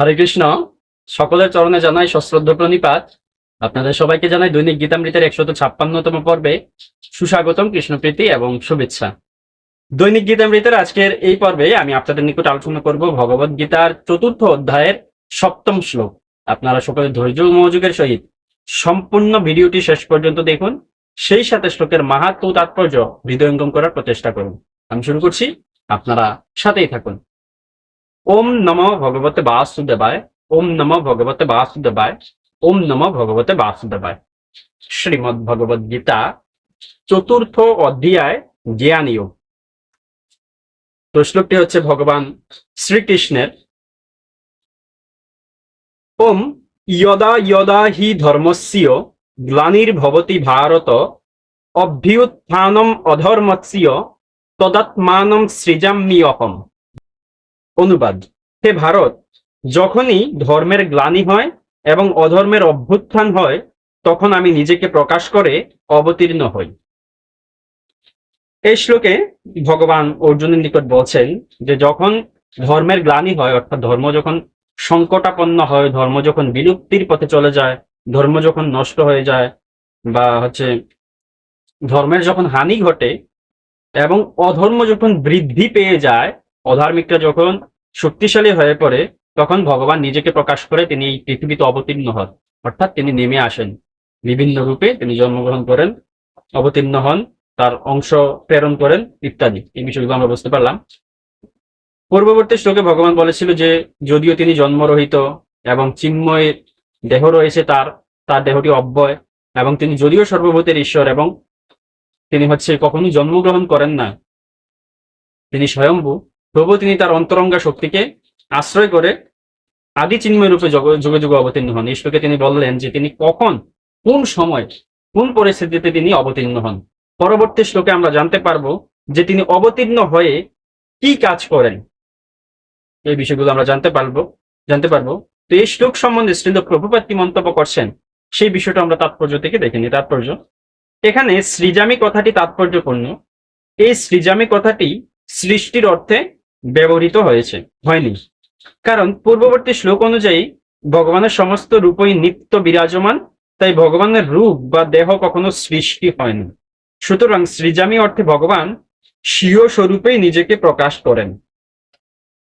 হরে কৃষ্ণ। সকলের চরণে জানাই সশ্রদ্ধ প্রণিপাত। আপনাদের সবাইকে জানাই দৈনিক গীতামৃতের একশত ছাপ্পান্নতম পর্বে সুস্বাগতম, কৃষ্ণপ্রীতি এবং শুভেচ্ছা। দৈনিক গীতামৃতের আজকের এই পর্বে আমি আপনাদের নিকট আলোচনা করব ভগবত গীতার চতুর্থ অধ্যায়ের সপ্তম শ্লোক। আপনারা সকলে ধৈর্য মনোযোগের সহিত সম্পূর্ণ ভিডিওটি শেষ পর্যন্ত দেখুন। সেই সাথে শ্লোকের মাহাত্ম তাৎপর্য হৃদয়ঙ্গম করার প্রচেষ্টা করুন। আমি শুরু করছি। আপনারা সাথেই থাকুন। ওম নম ভগবতে বাসুদেবায়, ওম নম ভগবতে বাসুদেবায়, ওম নম ভগবতে বাসুদেবায়। শ্রীমদ ভগবদ গীতা চতুর্থ অধ্যায় জ্ঞানীয়। তো শ্লোকটি হচ্ছে ভগবান শ্রীকৃষ্ণের। ওম ইয়দা ইয়দা হি ধর্মস্য গ্লানির্ভবতি ভারত, অভ্যুত্থানম অধর্মস্য তদাত্মানম সৃজাম্যহম অনুবাদ। হে ভারত, যখনই ধর্মের গ্লানি হয় এবং অধর্মের অভ্যুত্থান হয়, তখন আমি নিজেকে প্রকাশ করে অবতীর্ণ হই। এই শ্লোকে ভগবান অর্জুনের নিকট বলছেন যে, যখন ধর্মের গ্লানি হয়, অর্থাৎ ধর্ম যখন সংকটাপন্ন হয়, ধর্ম যখন বিলুপ্তির পথে চলে যায়, ধর্ম যখন নষ্ট হয়ে যায়, বা হচ্ছে ধর্মের যখন হানি ঘটে এবং অধর্ম যখন বৃদ্ধি পেয়ে যায় অধার্মিকটা যখন শক্তিশালী হয়ে পড়ে, তখন ভগবান নিজেকে প্রকাশ করে তিনি এই পৃথিবীতে অবতীর্ণ হন। অর্থাৎ তিনি নেমে আসেন। বিভিন্ন রূপে তিনি জন্মগ্রহণ করেন, অবতীর্ণ হন, তার অংশ প্রেরণ করেন, ইত্যাদি। এই বিষয়গুলো আমরা বুঝতে পারলাম। পূর্ববর্তী শ্লোকে ভগবান বলেছিল যে, যদিও তিনি জন্মরহিত এবং চিন্ময় দেহ রয়েছে তার তার দেহটি অব্যয় এবং তিনি যদিও সর্বভূতের ঈশ্বর এবং তিনি হচ্ছে কখনো জন্মগ্রহণ করেন না, তিনি স্বয়ম্ভু তবুও তিনি তার অন্তরঙ্গা শক্তিকে আশ্রয় করে আদি চিন্ময় রূপে যুগে যুগে অবতীর্ণ হন। ঈশ্বরকে তিনি বললেন যে তিনি কখন, কোন সময়, কোন পরিস্থিতিতে তিনি অবতীর্ণ হন। পরবর্তী শ্লোকে আমরা জানতে পারব যে তিনি অবতীর্ণ হয়ে কি কাজ করেন। এই বিষয়গুলো আমরা জানতে পারব জানতে পারব। তো এই শ্লোক সম্বন্ধে শ্রীল প্রভুপাত কি মন্তব্য করছেন, সেই বিষয়টা আমরা তাৎপর্য থেকে দেখে নিই। তাৎপর্য, এখানে সৃজামি কথাটি তাৎপর্যপূর্ণ। এই সৃজামি কথাটি সৃষ্টির অর্থে ব্যবহৃত হয়েছে, হয়নি। কারণ পূর্ববর্তী শ্লোক অনুযায়ী ভগবানের সমস্ত রূপই নিত্য বিরাজমান, তাই ভগবানের রূপ বা দেহ কখনো সৃষ্টি হয়নি। সুতরাং সৃজামি অর্থে ভগবান স্বীয় স্বরূপেই নিজেকে প্রকাশ করেন।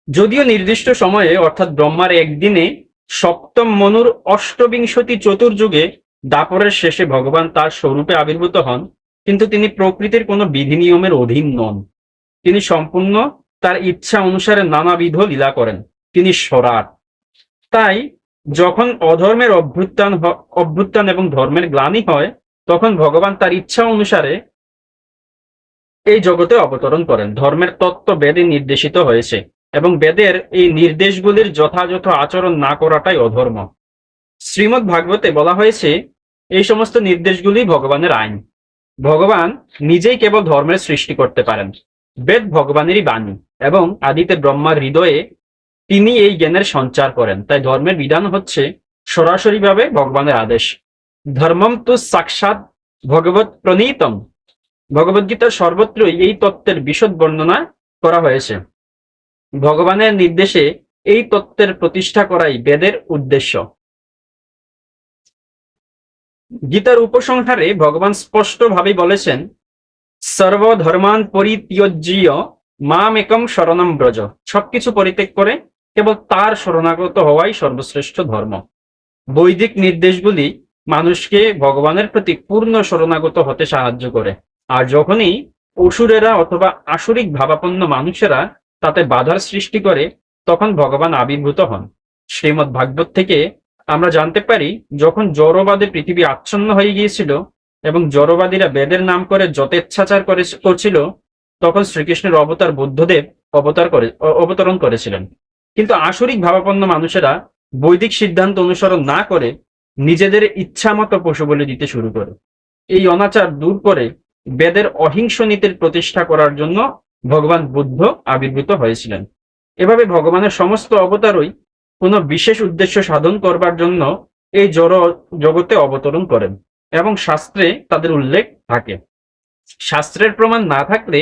যদিও নির্দিষ্ট সময়ে, অর্থাৎ ব্রহ্মার একদিনে, সপ্তম মনুর অষ্টবিংশতি চতুর্যুগে, দাপরের শেষে ভগবান তার স্বরূপে আবির্ভূত হন, কিন্তু তিনি প্রকৃতির কোনো বিধি নিয়মের অধীন নন। তিনি সম্পূর্ণ তার ইচ্ছা অনুসারে নানাবিধ লীলা করেন। তিনি সরাট। তাই যখন অধর্মের অভ্যুত্থান অভ্যুত্থান এবং ধর্মের গ্লানি হয়, তখন ভগবান তার ইচ্ছা অনুসারে এই জগতে অবতরণ করেন। ধর্মের তত্ত্ব বেদে নির্দেশিত হয়েছে এবং বেদের এই নির্দেশগুলির যথাযথ আচরণ না করাটাই অধর্ম। শ্রীমদ্ ভাগবতে বলা হয়েছে, এই সমস্ত নির্দেশগুলি ভগবানের আইন। ভগবান নিজেই কেবল ধর্মের সৃষ্টি করতে পারেন। বেদ ভগবানেরই বাণী এবং আদিতে ব্রহ্মার হৃদয়ে তিনি এই জ্ঞানের সঞ্চার করেন। তাই ধর্মের বিধান হচ্ছে সরাসরিভাবে ভগবানের আদেশ। ধর্মম তু সাক্ষাৎ ভগবত প্রণীতম। ভগবদ্গীতার সর্বত্রই এই তত্ত্বের বিশদ বর্ণনা করা হয়েছে। ভগবানের নির্দেশে এই তত্ত্বের প্রতিষ্ঠা করাই বেদের উদ্দেশ্য। গীতার উপসংহারে ভগবান স্পষ্টভাবে বলেছেন সর্বধর্মান পরিত্যাজ্য মাম একম শরণম ব্রজ। সবকিছু পরিত্যাগ করে কেবল তার শরণাগত হওয়াই সর্বশ্রেষ্ঠ ধর্ম। বৈদিক নির্দেশগুলি মানুষকে ভগবানের প্রতি পূর্ণ শরণাগত হতে সাহায্য করে। আর যখনই অসুরেরা অথবা আসরিক ভাবাপন্ন মানুষেরা তাতে বাধার সৃষ্টি করে, তখন ভগবান আবির্ভূত হন। শ্রীমৎ ভাগবত থেকে আমরা জানতে পারি, যখন জড়বাদে পৃথিবী আচ্ছন্ন হয়ে গিয়েছিল এবং জড়বাদীরা বেদের নাম করে যথেচ্ছাচার করে করছিল, তখন শ্রীকৃষ্ণের অবতার বুদ্ধদেব অবতার করে অবতরণ করেছিলেন। কিন্তু আসরিক ভাবাপন্ন মানুষেরা বৈদিক সিদ্ধান্ত অনুসরণ না করে নিজেদের ইচ্ছা মতো পশু বলে দিতে শুরু করে। এই অনাচার দূর করে বেদের অহিংস নীতির প্রতিষ্ঠা করার জন্য ভগবান বুদ্ধ আবির্ভূত হয়েছিলেন। এভাবে ভগবানের সমস্ত অবতারই কোনো বিশেষ উদ্দেশ্য সাধন করবার জন্য এই জড়, জগতে অবতরণ করেন। এবং শাস্ত্রে তাদের উল্লেখ থাকে। শাস্ত্রের প্রমাণ না থাকলে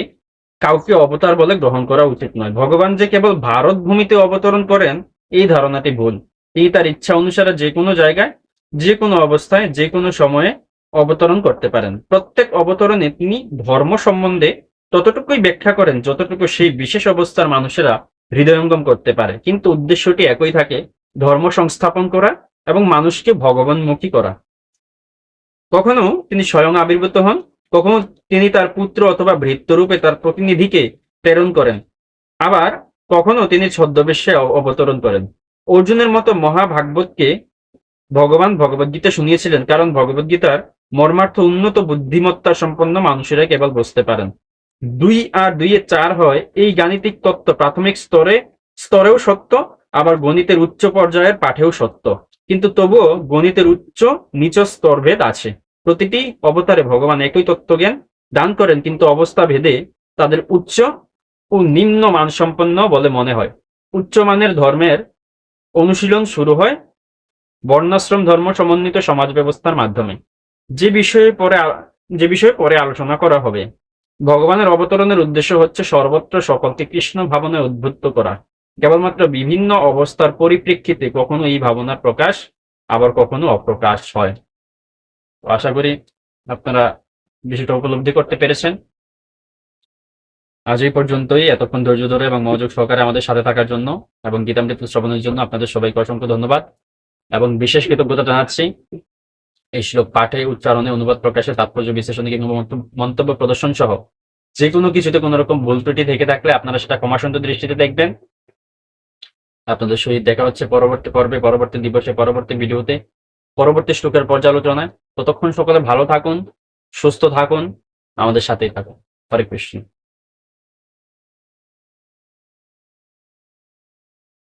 কাউকে অবতার বলে গ্রহণ করা উচিত নয়। ভগবান যে কেবল ভারত ভূমিতে অবতরণ করেন, এই ধারণাটি ভুল। তিনি তার ইচ্ছা অনুসারে যে কোনো জায়গায়, যে কোনো অবস্থায়, যে কোনো সময়ে অবতরণ করতে পারেন। প্রত্যেক অবতরণে তিনি ধর্ম সম্বন্ধে ততটুকুই ব্যাখ্যা করেন যতটুকু সেই বিশেষ অবস্থার মানুষেরা হৃদয়ঙ্গম করতে পারে। কিন্তু উদ্দেশ্যটি একই থাকে, ধর্ম সংস্থাপন করা এবং মানুষকে ভগবানমুখী করা। কখনো তিনি স্বয়ং আবির্ভূত হন, কখনো তিনি তার পুত্র অথবা ভৃত্যরূপে তার প্রতিনিধিকে প্রেরণ করেন। আবার কখনো তিনি ছদ্মবেশে অবতরণ করেন। অর্জুনের মতো মহাভাগবতকে ভগবান ভগবদ্গীতা শুনিয়েছিলেন কারণ ভগবদ্গীতার মর্মার্থ উন্নত বুদ্ধিমত্তা সম্পন্ন মানুষেরা কেবল বুঝতে পারেন। দুই আর দুইয়ে চার হয়, এই গাণিতিক তত্ত্ব প্রাথমিক স্তরে, স্তরেও সত্য, আবার গণিতের উচ্চ পর্যায়ের পাঠেও সত্য। কিন্তু তবুও গণিতের উচ্চ নিচ স্তরভেদ আছে। প্রতিটি অবতারে ভগবান একই তত্ত্বজ্ঞান দান করেন, কিন্তু অবস্থা ভেদে তাদের উচ্চ ও নিম্ন মানসম্পন্ন বলে মনে হয়। উচ্চ মানের ধর্মের অনুশীলন শুরু হয় বর্ণাশ্রম ধর্ম সমন্বিত সমাজ ব্যবস্থার মাধ্যমে। যে বিষয়ে পরে যে বিষয়ে পরে আলোচনা করা হবে, ভগবানের অবতরণের উদ্দেশ্য হচ্ছে সর্বত্র সকলকে কৃষ্ণ ভাবনায় উদ্বুদ্ধ করা। কেবলমাত্র বিভিন্ন অবস্থার পরিপ্রেক্ষিতে কখনো এই ভাবনার প্রকাশ আবার কখনো অপ্রকাশ হয়। আশা করি আপনারা বিষয়টা উপলব্ধি করতে পেরেছেন। আজ এই পর্যন্তই। এতক্ষণ ধৈর্য ধরে এবং মনোযোগ সহকারে আমাদের সাথে থাকার জন্য এবং গীতামৃত শ্রবণের জন্য আপনাদের সবাইকে অসংখ্য ধন্যবাদ। এবং বিশেষ কৃতজ্ঞতা জানাচ্ছি, এই শ্লোক পাঠে, উচ্চারণে, অনুবাদ প্রকাশে, তাৎপর্য বিশ্লেষণে কিংবা মন্তব্য প্রদর্শন সহ যে কোনো কিছুতে কোনো রকম ভুল ত্রুটি থেকে থাকলে আপনারা সেটা ক্ষমাসুন্দর দৃষ্টিতে দেখবেন। আপনাদের সহিত দেখা হচ্ছে পরবর্তী পর্বে, পরবর্তী দিবসে, পরবর্তী ভিডিওতে। পরবর্তী শ্লোকের পর্যালোচনায়। ততক্ষণ সকলে ভালো থাকুন সুস্থ থাকুন আমাদের সাথেই থাকুন। হরে কৃষ্ণ।